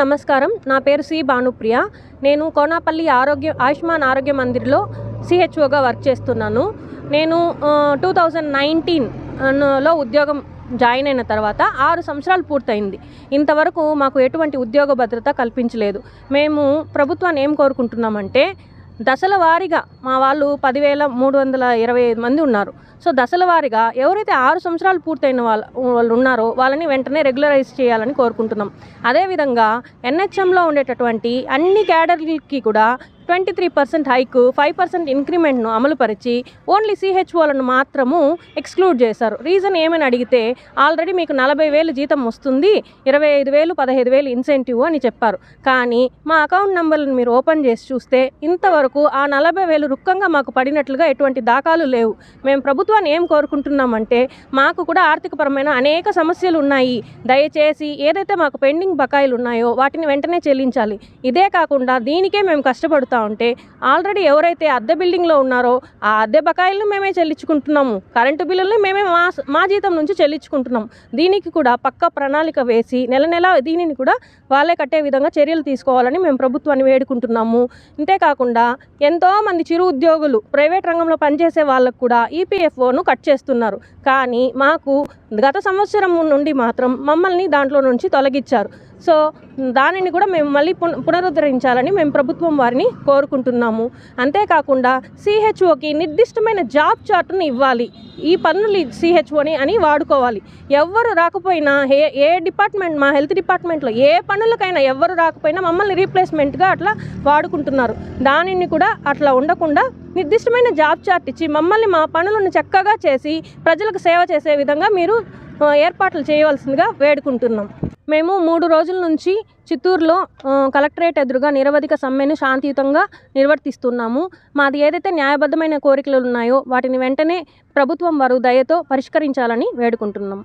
నమస్కారం. నా పేరు సి భానుప్రియ. నేను కోనాపల్లి ఆరోగ్య ఆయుష్మాన్ ఆరోగ్య మందిర్లో సిహెచ్ఓగా వర్క్ చేస్తున్నాను. నేను టూ థౌజండ్ నైన్టీన్లో ఉద్యోగం జాయిన్ అయిన తర్వాత ఆరు సంవత్సరాలు పూర్తయింది. ఇంతవరకు మాకు ఎటువంటి ఉద్యోగ భద్రత కల్పించలేదు. మేము ప్రభుత్వాన్ని ఏం కోరుకుంటున్నామంటే దశల వారీగా మా వాళ్ళు పదివేల మూడు వందల ఇరవై ఐదు మంది ఉన్నారు. సో దశల వారీగా ఎవరైతే ఆరు సంవత్సరాలు పూర్తయిన వాళ్ళ వాళ్ళు ఉన్నారో వాళ్ళని వెంటనే రెగ్యులరైజ్ చేయాలని కోరుకుంటున్నాం. అదేవిధంగా ఎన్హెచ్ఎంలో ఉండేటటువంటి అన్ని క్యాడర్లకి కూడా twenty three percent hike five percent ఇంక్రిమెంట్ను అమలుపరిచి ఓన్లీ సిహెచ్ఓలను మాత్రము ఎక్స్క్లూడ్ చేశారు. రీజన్ ఏమని అడిగితే ఆల్రెడీ మీకు నలభై వేలు జీతం వస్తుంది ఇరవై ఐదు వేలు పదహైదు వేలు ఇన్సెంటివ్ అని చెప్పారు. కానీ మా అకౌంట్ నెంబర్లను మీరు ఓపెన్ చేసి చూస్తే ఇంతవరకు ఆ నలభై వేలు రుక్కంగా మాకు పడినట్లుగా ఎటువంటి దాఖలు లేవు. మేము ప్రభుత్వాన్ని ఏం కోరుకుంటున్నామంటే మాకు కూడా ఆర్థికపరమైన అనేక సమస్యలు ఉన్నాయి. దయచేసి ఏదైతే మాకు పెండింగ్ బకాయిలు ఉన్నాయో వాటిని వెంటనే చెల్లించాలి. ఇదే కాకుండా దీనికే మేము కష్టపడుతూ. ఉంటే ఆల్రెడీ ఎవరైతే అద్దె బిల్డింగ్లో ఉన్నారో ఆ అద్దె బకాయిలను మేమే చెల్లించుకుంటున్నాము. కరెంటు బిల్లులను మేమే మా మా జీతం నుంచి చెల్లించుకుంటున్నాం. దీనికి కూడా పక్క ప్రణాళిక వేసి నెల నెల దీనిని కూడా వాళ్ళే కట్టే విధంగా చర్యలు తీసుకోవాలని మేము ప్రభుత్వాన్ని వేడుకుంటున్నాము. అంతేకాకుండా ఎంతోమంది చిరు ఉద్యోగులు ప్రైవేట్ రంగంలో పనిచేసే వాళ్ళకు కూడా ఈపీఎఫ్ఓను కట్ చేస్తున్నారు. కానీ మాకు గత సంవత్సరం నుండి మాత్రం మమ్మల్ని దాంట్లో నుంచి తొలగించారు. సో దానిని కూడా మేము మళ్ళీ పున- పునరుద్ధరించాలని మేము ప్రభుత్వం వారిని కోరుకుంటున్నాము. అంతేకాకుండా సిహెచ్ఓకి నిర్దిష్టమైన జాబ్ చార్ట్ని ఇవ్వాలి. ఈ పనులు సిహెచ్ఓని అని వాడుకోవాలి. ఎవ్వరు రాకపోయినా ఏ ఏ డిపార్ట్మెంట్ మా హెల్త్ డిపార్ట్మెంట్లో ఏ పనులకైనా ఎవ్వరు రాకపోయినా మమ్మల్ని రీప్లేస్మెంట్గా అట్లా వాడుకుంటున్నారు. దానిని కూడా అట్లా ఉండకుండా నిర్దిష్టమైన జాబ్ చార్ట్ ఇచ్చి మమ్మల్ని మా పనులను చక్కగా చేసి ప్రజలకు సేవ చేసే విధంగా మీరు ఏర్పాట్లు చేయవలసిందిగా వేడుకుంటున్నాం. మేము మూడు రోజుల నుంచి చిత్తూరులో కలెక్టరేట్ ఎదురుగా నిరవధిక సమ్మెను శాంతియుతంగా నిర్వర్తిస్తున్నాము. మాది ఏదైతే న్యాయబద్ధమైన కోరికలు ఉన్నాయో వాటిని వెంటనే ప్రభుత్వం వారు దయతో పరిష్కరించాలని వేడుకుంటున్నాం.